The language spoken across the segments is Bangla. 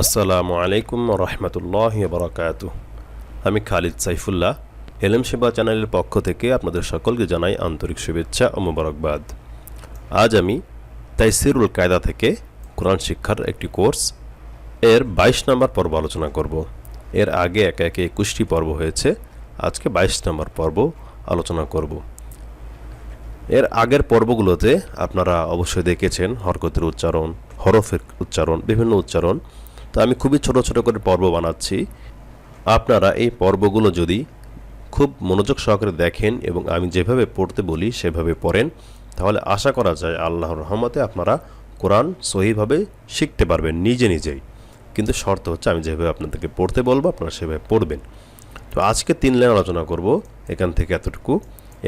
আসসালামু আলাইকুম রহমতুল্লাহ বরকাত আমি খালিদ সাইফুল্লাহ, এলএম সেবা চ্যানেলের পক্ষ থেকে আপনাদের সকলকে জানাই আন্তরিক শুভেচ্ছা ও মোবারকবাদ। আজ আমি তাইসিরুল কায়দা থেকে কোরআন শিক্ষার একটি কোর্স, এর বাইশ নম্বর পর্ব আলোচনা করব। এর আগে একে একে একুশটি পর্ব হয়েছে, আজকে বাইশ নম্বর পর্ব আলোচনা করব। এর আগের পর্বগুলোতে আপনারা অবশ্যই দেখেছেন হরকতের উচ্চারণ, হরফের উচ্চারণ, বিভিন্ন উচ্চারণ তো আমি খুবই ছোট ছোট করে পর্ব বানাচ্ছি। আপনারা এই পর্বগুলো যদি খুব মনোযোগ সহকারে দেখেন এবং আমি যেভাবে পড়তে বলি সেভাবে পড়েন, তাহলে আশা করা যায় আল্লাহর রহমতে আপনারা কোরআন সহিভাবে শিখতে পারবেন নিজে নিজেই। কিন্তু শর্ত হচ্ছে আমি যেভাবে আপনাদেরকে পড়তে বলব, আপনারা সেভাবে পড়বেন। তো আজকে তিন লাইন আলোচনা করব, এখান থেকে এতটুকু।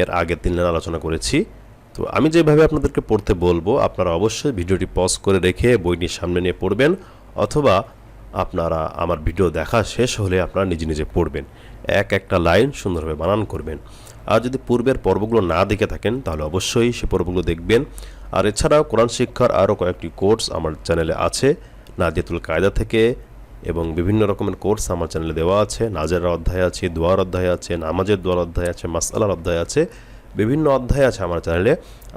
এর আগে তিন লাইন আলোচনা করেছি। তো আমি যেভাবে আপনাদেরকে পড়তে বলব, আপনারা অবশ্যই ভিডিওটি পজ করে রেখে বইটি সামনে নিয়ে পড়বেন, অথবা আপনারা আমার ভিডিও দেখা শেষ হলে আপনারা নিজে নিজে পড়বেন। এক একটা লাইন সুন্দরভাবে বানান করবেন। আর যদি পূর্বের পর্বগুলো না দেখে থাকেন, তাহলে অবশ্যই সে পর্বগুলো দেখবেন। আর এছাড়াও কোরআন শিক্ষার আরও কয়েকটি কোর্স আমার চ্যানেলে আছে নাদিয়াতুল কায়দা থেকে, এবং বিভিন্ন রকমের কোর্স আমার চ্যানেলে দেওয়া আছে। নাজের অধ্যায় আছে, দোয়ার অধ্যায় আছে, নামাজের দোয়ার অধ্যায় আছে মাসালার অধ্যায় আছে, বিভিন্ন অধ্যায় আছে আমার চ্যানেলে।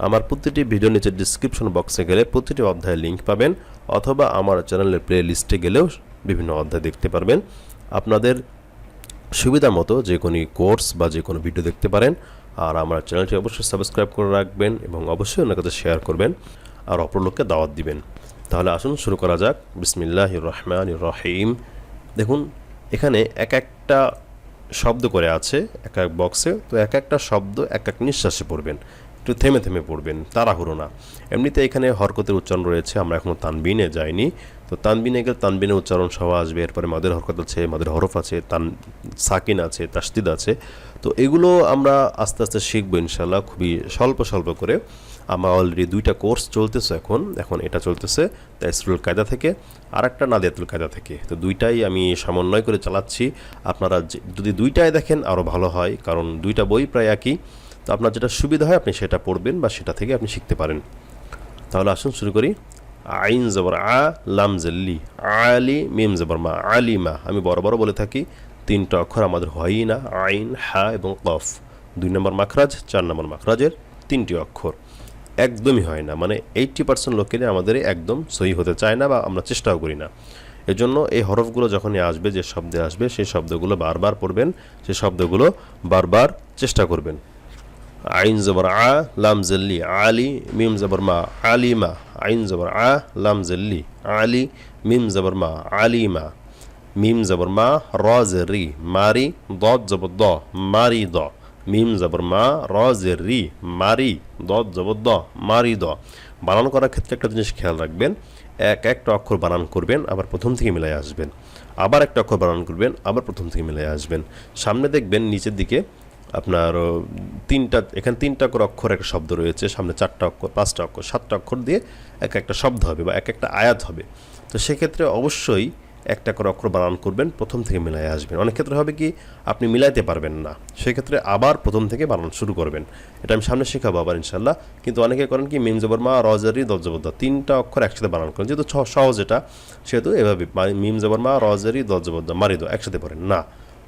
আমার প্রতিটি ভিডিও নিচে ডিসক্রিপশন বক্সে গেলে প্রতিটি অধ্যায়ের লিঙ্ক পাবেন, অথবা আমার চ্যানেলের প্লে লিস্টে গেলেও বিভিন্ন অধ্যায় দেখতে পারবেন। আপনাদের সুবিধা মতো যে কোনো কোর্স বা যে কোনো ভিডিও দেখতে পারেন। আর আমার চ্যানেলটি অবশ্যই সাবস্ক্রাইব করে রাখবেন এবং অবশ্যই ওনার কাছে শেয়ার করবেন আর অপর লোককে দাওয়াত দিবেন। তাহলে আসুন শুরু করা যাক। বিসমিল্লাহ রহমান রহিম। দেখুন, এখানে এক একটা শব্দ করে আছে, এক এক বক্সে। তো এক একটা শব্দ, এক এক নিঃশ্বাসে পড়বেন। একটু থেমে থেমে পড়বেন, তাড়াহুড়ো না। এমনিতে এখানে হরকতের উচ্চারণ রয়েছে, আমরা এখনও তানবিনে যাইনি। তো তানবিনে গেলে তানবিনের উচ্চারণ সহ আসবে, এরপরে মাদের হরকত আছে, মাদের হরফ আছে, তান, সাকিন আছে, তাসদিদ আছে। তো এগুলো আমরা আস্তে আস্তে শিখব ইনশাল্লাহ খুবই স্বল্প স্বল্প করে। আমার অলরেডি দুইটা কোর্স চলতেছে এখন এখন এটা চলতেছে তাইসরুল কায়দা থেকে আর একটা নাদিয়াতুল কায়দা থেকে। তো দুইটাই আমি সমন্বয় করে চালাচ্ছি। আপনারা যদি দুইটাই দেখেন আরও ভালো হয়, কারণ দুইটা বই প্রায় একই। তো আপনার যেটা সুবিধা হয় আপনি সেটা পড়বেন বা সেটা থেকে আপনি শিখতে পারেন। তাহলে আসুন শুরু করি। আইন জবর আ, লাম জল্লি আলি, মিম জবর মা আলিমা আমি বড় বড় বলে থাকি, তিনটা অক্ষর আমাদের হয়ই না, আইন, হা এবং কফ। দুই নম্বর মাখরাজ, চার নম্বর মাখরাজের তিনটি অক্ষর। একদমই হয় না মানে এইট্টি পার্সেন্ট লোকেরই আমাদের একদম সহি হতে চায় না বা আমরা চেষ্টাও করি না। এজন্য এই হরফগুলো যখনই আসবে, যে শব্দে আসবে, সেই শব্দগুলো বারবার পড়বেন, সেই শব্দগুলো বারবার চেষ্টা করবেন। আইন জবর আ লাম জল্লি আলি মিম জবর মা আলিমা আইন জবর আ লাম জল্লি আলি মিম জবর মা আলিমা মিম জবর মা র রি মারি দ জবর দ মারি দ মিম জবর মা র রি মারি দ জবর দ মারি দ বানান করার ক্ষেত্রে একটা জিনিস খেয়াল রাখবেন, এক একটা অক্ষর বানান করবেন, আবার প্রথম থেকে মিলাই আসবেন। আবার একটা অক্ষর বানান করবেন, আবার প্রথম থেকে মিলাই আসবেন। সামনে দেখবেন নিচের দিকে আপনার তিনটা, এখানে তিনটা করে অক্ষর একটা শব্দ রয়েছে, সামনে চারটা অক্ষর, পাঁচটা অক্ষর, সাতটা অক্ষর দিয়ে এক একটা শব্দ হবে বা এক একটা আয়াত হবে। তো সেক্ষেত্রে অবশ্যই একটা করে অক্ষর বানান করবেন, প্রথম থেকে মিলাই আসবেন। অনেক ক্ষেত্রে হবে কি, আপনি মিলাইতে পারবেন না। সেক্ষেত্রে আবার প্রথম থেকে বানান শুরু করবেন। এটা আমি সামনে শেখাবো আবার ইনশাল্লাহ কিন্তু অনেকে করেন কি, মিম জবর মা রজারি দজ্জবদ্দা তিনটা অক্ষর একসাথে বানান করেন। যেহেতু সহজ এটা, সেহেতু এভাবে মিম জবর মা রজারি দজ্জবদ্দা মারিদ একসাথে পড়েন। না।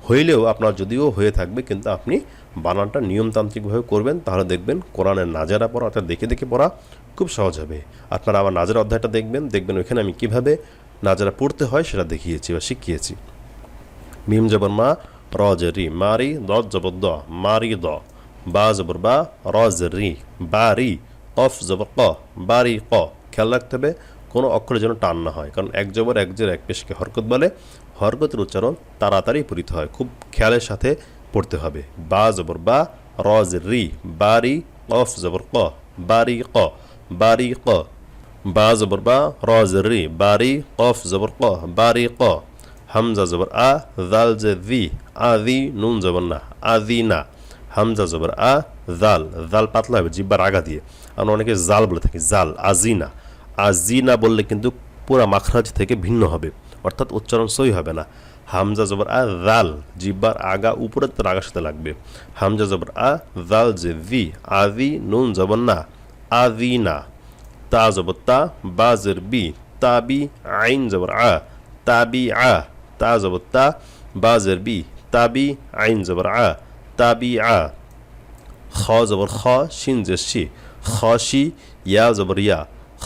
হইলেও আপনার যদিও হয়ে থাকবে, কিন্তু আপনি বানানটা নিয়মতান্ত্রিকভাবে করবেন, তাহলে দেখবেন কোরআনের নাজারা পড়া, অর্থাৎ দেখে দেখে পড়া খুব সহজ হবে। আপনারা আবার নাজারা অধ্যায়টা দেখবেন দেখবেন ওইখানে আমি কীভাবে নাজারা পড়তে হয় সেটা দেখিয়েছি বা শিখিয়েছি। মিম জবর মা, র রি মারি দ জবর দ মারি দ, বা জবর বা, র রি বারি কফ জবর ক বারি ক। খেয়াল রাখতে হবে, কোনো অক্ষরে যেন টান না হয়, কারণ এক জবর, এক জের, এক পেশকে হরকত বলে। হরকতের উচ্চারণ তাড়াতাড়ি পরিত হয়। খুব খেয়ালের সাথে পড়তে হবে। বা জবর বা র রি, বারি, কফ জবর ক, বারি ক বারি ক। বা জবর বা র রি, বারি, কফ জবর ক, বারি ক। হামজা জবর আ, জাল যে দি আদি, নুন জবর না, আদি না। হামজা জবর আ, জাল জাল পাতলা হবে, জিব্বার আগা দিয়ে। আমরা অনেকে জাল বলে থাকি, জাল, আজিনা। আজিনা বললে কিন্তু পুরা মাখরাজ থেকে ভিন্ন হবে। অর্থাৎ উচ্চারণ সই হবে না। হামজা জবর আ জাল জিব্বার আগা উপরে তার আগার সাথে লাগবে। হামজা জবর আ জাল যে দি আদি নুন জবর না আদি না। তা জবর তা, বা জের বি তাবি আইন জবর আ তাবি আ। তা জবর তা বাজের বি তাবি আইন জবর আ তাবি আ। খ জবর খ, শিন জের শি খশি ইয়া জবর ইয়া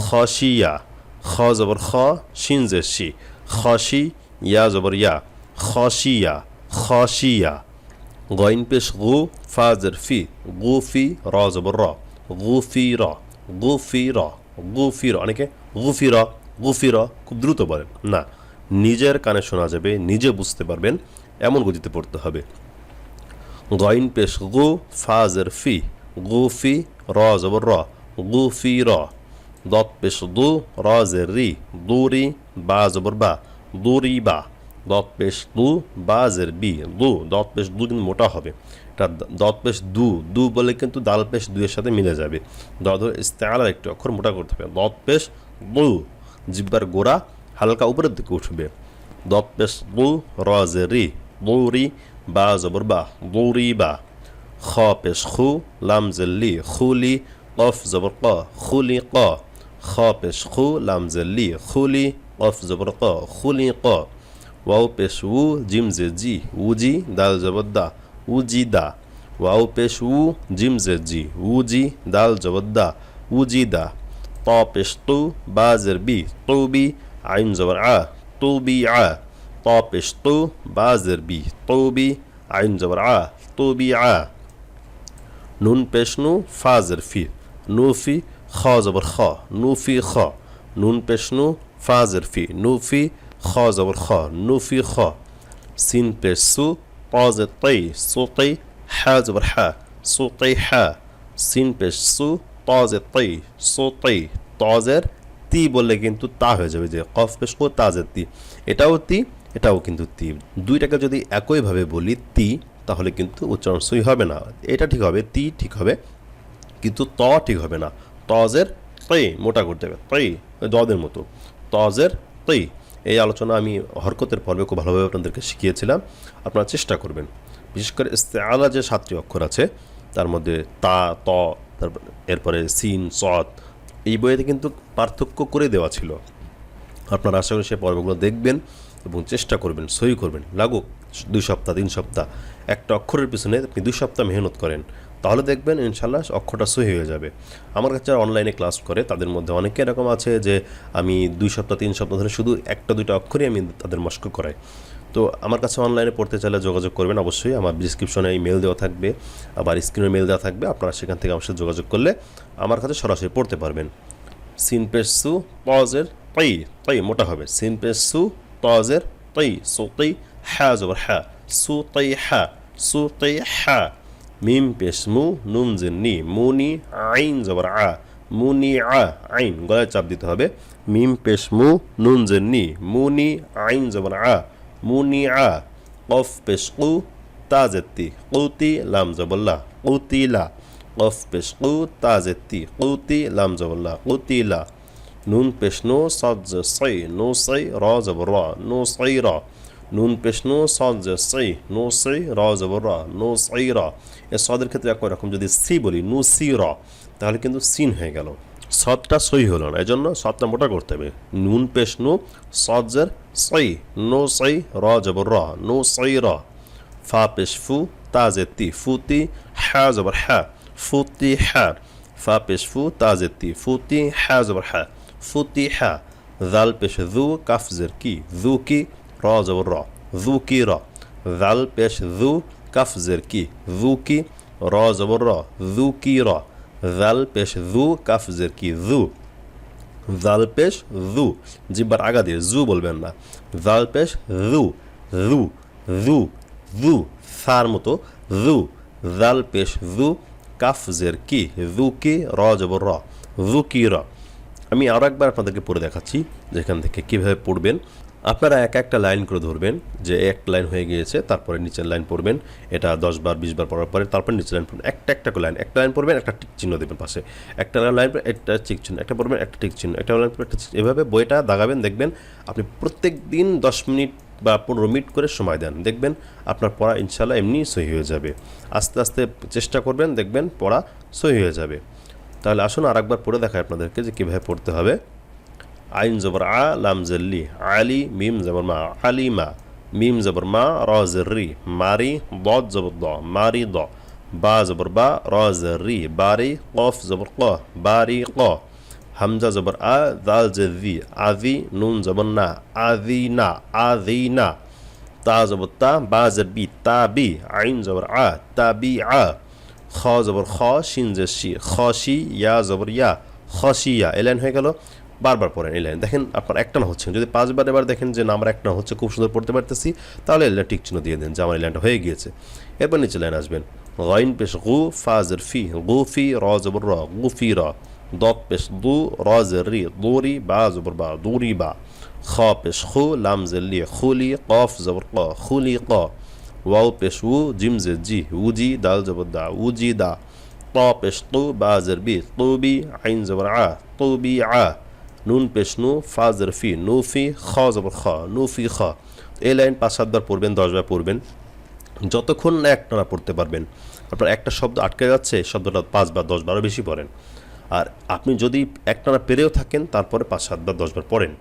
খশিয়া খ জবর খ, শিন জের শি খশি ইয়া জবর ইয়া খশিয়া খশিয়া গইন পেশ গু ফাজের ফি গুফি র জবর র গুফি র গুফি র গুফি র অনেকে গুফি র গুফি র খুব দ্রুত বলেন না। নিজের কানে শোনা যাবে, নিজে বুঝতে পারবেন। এমন গতিতে পড়তে হবে। গইন পেশ গু ফাজের ফি গুফি র জবর র গুফি র দত পেশ দু রি দুরি বা জবর বা দুরি বা দত পেশ দু বাজের বি দু দত পেশ দু কিন্তু মোটা হবে। এটা দত পেশ দু দু বলে কিন্তু দাল পেশ দুইয়ের সাথে মিলে যাবে। দত ইস্তেআলার একটু অক্ষর মোটা করতে হবে। দত পেশ দু, জিব্বার গোড়া হালকা উপরের দিকে উঠবে। দত পেশ দু রাজের রি। দুরি বা জবর বা। দুরি বা। খ পেশ খু, লাম জেল্লি খুলি কফ জবর ক। খুলি ক। খ পেশ খু লাম জেল্লি খুলি কফ জবর ক খুলি ক ওয়াও পেশ উ জিম জে জি উজি দাল জবর দা উজি দা ওয়াও পেশ উ জিম জে জি উজি দাল জবর দা উজি দা ত পেশ তু বাজের বি তু বি আইন জবর আ তু বি আ ত পেশ তু বাজের বি তু বি আইন জবর আ তু বি আ নুন পেশ নু ফাজের ফি নুফি খ জবর খ নুফি খ নুন পেশনু জর ফি নুফি খ জবর খ নুফি খ সিন পেশু জর তৈ সুতৈ হ্যা জবর হ্যা সুতৈ হ্যা সিন পেশু জর তৈ সুতৈ তাজের তি বললে কিন্তু তা হয়ে যাবে যে কফ পেশ তা তাজের তি এটাও তি এটাও কিন্তু তি দুইটাকে যদি একইভাবে বলি তি তাহলে কিন্তু উচ্চারণ সই হবে না। এটা ঠিক হবে, তি ঠিক হবে। কিন্তু ত ঠিক হবে না। তজের তৈ মোটা করতে হবে তৈ দদের মতো। তজের তৈ এই আলোচনা আমি হরকতের পর্বে খুব ভালোভাবে আপনাদেরকে শিখিয়েছিলাম, আপনারা চেষ্টা করবেন। বিশেষ করে আলা যে সাতটি অক্ষর আছে, তার মধ্যে তা, ত, তারপর এরপরে সিন, সৎ, এই বইয়েতে কিন্তু পার্থক্য করে দেওয়া ছিল। আপনারা আশা করি সে পর্বগুলো দেখবেন এবং চেষ্টা করবেন, সই করবেন। লাগুক। দুই সপ্তাহ, তিন সপ্তাহ। একটা অক্ষরের পিছনে আপনি দুই সপ্তাহ মেহনত করেন। তাহলে দেখবেন ইনশাল্লাহ অক্ষরটা সহি হয়ে যাবে। আমার কাছে যারা অনলাইনে ক্লাস করে, তাদের মধ্যে অনেকে এরকম আছে যে, আমি দুই সপ্তাহ, তিন সপ্তাহ ধরে শুধু একটা, দুইটা অক্ষরই আমি তাদের মস্ক করাই। তো আমার কাছে অনলাইনে পড়তে চাইলে যোগাযোগ করবেন অবশ্যই। আমার ডিসক্রিপশনে মেল দেওয়া থাকবে। আবার স্ক্রিনে মেল দেওয়া থাকবে। আপনারা সেখান থেকে আমার সাথে যোগাযোগ করলে আমার কাছে সরাসরি পড়তে পারবেন। সিন পেশ সু পজের তৈ তৈ মোটা হবে। সিন পেশ সু তজের তৈ সু তৈ হ্যা জবর হ্যা সু তৈ হ্যা সু তৈ হ্যা মিম পেশ নুন জেন নি মুনি আইন জবর আ মুনি আ আইন গলায় চাপ দিতে হবে মিম পেশ নুন জেন নি মুনি আইন জবর আ মুনি আ কফ পেশ কু তাজেতি কৌতি লাম জবল্লা কৌতিলা কফ পেশ কু তাজেতি কৌতি লাম জবল্লা কৌতিলা নুন পেশ নো সজ সই নো সই র জবর র নো সই র নুন পেশ, নো সজ সই নো সই র জবর র, নো সই র। এ সদের ক্ষেত্রে একই রকম, যদি সি বলি, নু সি র, তাহলে কিন্তু সিন হয়ে গেল। সদটা সই হলো না এই জন্য সদটা মোটা করতে হবে। নুন পেশ, নু সজের সই নো সই র জবর র, নো সই র। ফা পেশ, ফু তাজেতি ফুতি হ্যা জবর হ্যা। ফুতি হ্যা। ফা পেশ, ফু তাজেতি ফুতি হ্যা জবর হ্যা। ফুতি হ্যা। জাল পেশ জু কাফজের কি জু কি র জবর র জু কি র জাল পেশ জু কাফজের কি জু কি র জবর র জু কি র জাল পেশ জু কাফজের কি জু জাল পেশ জু জিব্বার আগা দিয়ে জু বলবেন না জাল পেশ জু জু জু জু সার মতো জু জাল পেশ জু কাফজের কি জু কি র জবর র জু কি র আমি আরও একবার আপনাদেরকে পড়ে দেখাচ্ছি যেখান থেকে কীভাবে পড়বেন আপনারা এক একটা লাইন করে ধরবেন, যে এক লাইন হয়ে গিয়েছে, তারপরে নিচের লাইন পড়বেন, এটা দশ বার, বিশ বার পড়ার পরে তারপরে নিচের লাইন পড়বেন। একটা একটা লাইন একটা লাইন পড়বেন, একটা টিক চিহ্ন দেবেন পাশে। একটা লাইন, একটা টিক চিহ্ন, একটা পড়বেন, একটা টিক চিহ্ন, একটা লাইন একটা এভাবে বইটা দাগাবেন, দেখবেন আপনি প্রত্যেক দিন দশ মিনিট বা পনেরো মিনিট করে সময় দেন। দেখবেন আপনার পড়া ইনশাল্লাহ এমনি সহি হয়ে যাবে। আস্তে আস্তে চেষ্টা করবেন, দেখবেন পড়া সহি হয়ে যাবে। তাহলে আসুন আর একবার পড়ে দেখায় আপনাদেরকে যে কীভাবে পড়তে হবে। আইন জবর আ লাম জল্লি আলি মিম জবর মা আলিমা মিম জবর মা র রি মারি দ জবর দ মারি দ বা জবর বা র রি বারি কফ জবর ক বারি ক হামজা জবর আ দাল জেদি আদি নুন জবর না আদি না আদি না তা জবর তা বা জের বি তা বি আইন জবর আ তা বি আ খ জবর খ শিন জের শি খসি ইয়া জবর ইয়া খসিয়া এই লাইন হয়ে গেল বারবার পড়েন এই লাইন দেখেন আপনার একটা না হচ্ছে যদি পাঁচবার এবার দেখেন যে না আমার একটা না হচ্ছে খুব সুন্দর পড়তে পারতেছি তাহলে এই টিক চিহ্ন দিয়ে দেন যে আমার এই লাইনটা হয়ে গিয়েছে এরপর নিচে লাইন আসবেন গাইন পেশ গু ফাজের ফি গু ফি র জবর র গু ফি র ضاد পেশ দু র জের রি দুরি বা জবর বা দুরি বা খ পেশ খু লাম জের লি খুলি কফ জবর ক খুলি ক ওয়াও পেশ উ জিম জের জি উজি দাল জবর দা উজি দা ط পেশ তু বা জের বি তুবি আইন জবর আ তুবি আ নুন পেশ নু, ফা নু ফি নুফি খ জবর খ, নু ফি, খ। এই লাইন পাঁচ সাতবার পড়বেন, দশবার পড়বেন। যতক্ষণ না একটানা পড়তে পারবেন, আপনার একটা শব্দ আটকে যাচ্ছে, শব্দটা পাঁচ বা দশ বারো বেশি পড়েন। আর আপনি যদি একটানা পেরেও থাকেন, তারপরে পাঁচ সাতবার, দশবার পড়েন।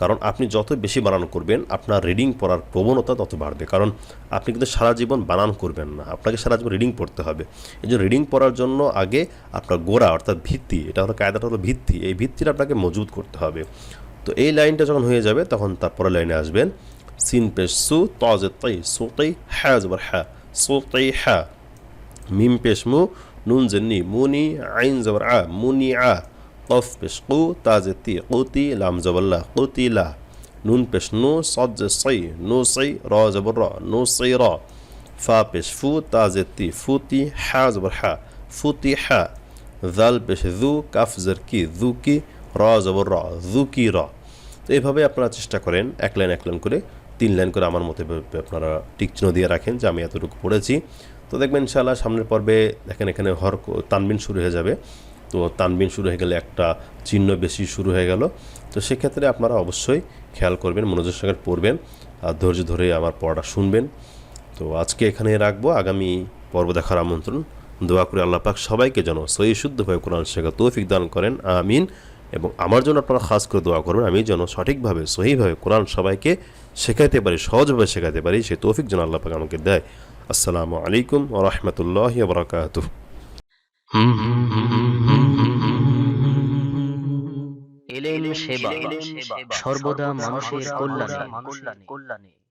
কারণ আপনি যত বেশি বানান করবেন, আপনার রিডিং পড়ার প্রবণতা তত বাড়বে। কারণ আপনি কিন্তু সারা জীবন বানান করবেন না। আপনাকে সারা জীবন রিডিং পড়তে হবে। এই জন্য রিডিং পড়ার জন্য আগে আপনার গোড়া অর্থাৎ ভিত্তি, এটা হলো কায়দাটা হলো ভিত্তি, এই ভিত্তিটা আপনাকে মজবুত করতে হবে। তো এই লাইনটা যখন হয়ে যাবে, তখন তারপরে লাইনে আসবেন, সিন পেশ সু তজ তাই সুতাই হ্যা জবর হ্যা সুতাই হ্যা, মিম পেশ মু, নুন জেন্নি মুনি আইন জবর আ মুনি আ কফ পেশ কু তাজে তি কুতি লাম জবল্লা লা নুন পেশ নু, সদ সই নু সই র জবর র, নু সই র। ফা পেশ ফু তাজে তি ফুতি হ্যা জবর হ্যা ফুতি হ্যা জাল পেশ দু কাফ জের কি দু কি, র জবর র দু কি র। তো এইভাবে আপনারা চেষ্টা করেন, এক লাইন এক লাইন করে, তিন লাইন করে আমার মতে আপনারা টিক চিহ্ন দিয়ে রাখেন যে আমি এতটুকু পড়েছি। তো দেখবেন ইনশাআল্লাহ সামনের পর্বে দেখেন এখানে হর তানবিন শুরু হয়ে যাবে। তো তানবিন শুরু হয়ে গেলে একটা চিহ্ন বেশি শুরু হয়ে গেল। তো সেক্ষেত্রে আপনারা অবশ্যই খেয়াল করবেন, মনোযোগ সঙ্গে পড়বেন আর ধৈর্য ধরে আমার পড়াটা শুনবেন। তো আজকে এখানে রাখব। আগামী পর্ব দেখার আমন্ত্রণ। দোয়া করে আল্লাহ পাক সবাইকে যেন সহি শুদ্ধভাবে কোরআন শেখা তৌফিক দান করেন। আমিন। এবং আমার জন্য আপনারা খাস করে দোয়া করবেন। আমি যেন সঠিকভাবে, সহিভাবে কোরআন সবাইকে শেখাইতে পারি, সহজভাবে শেখাতে পারি, সেই তৌফিক যেন আল্লাহ পাক আমাকে দেয়। আসসালামু আলাইকুম ও রহমতুল্লাহ বরকাত এলেন সেবা। সর্বদা মানুষের কল্যাণে।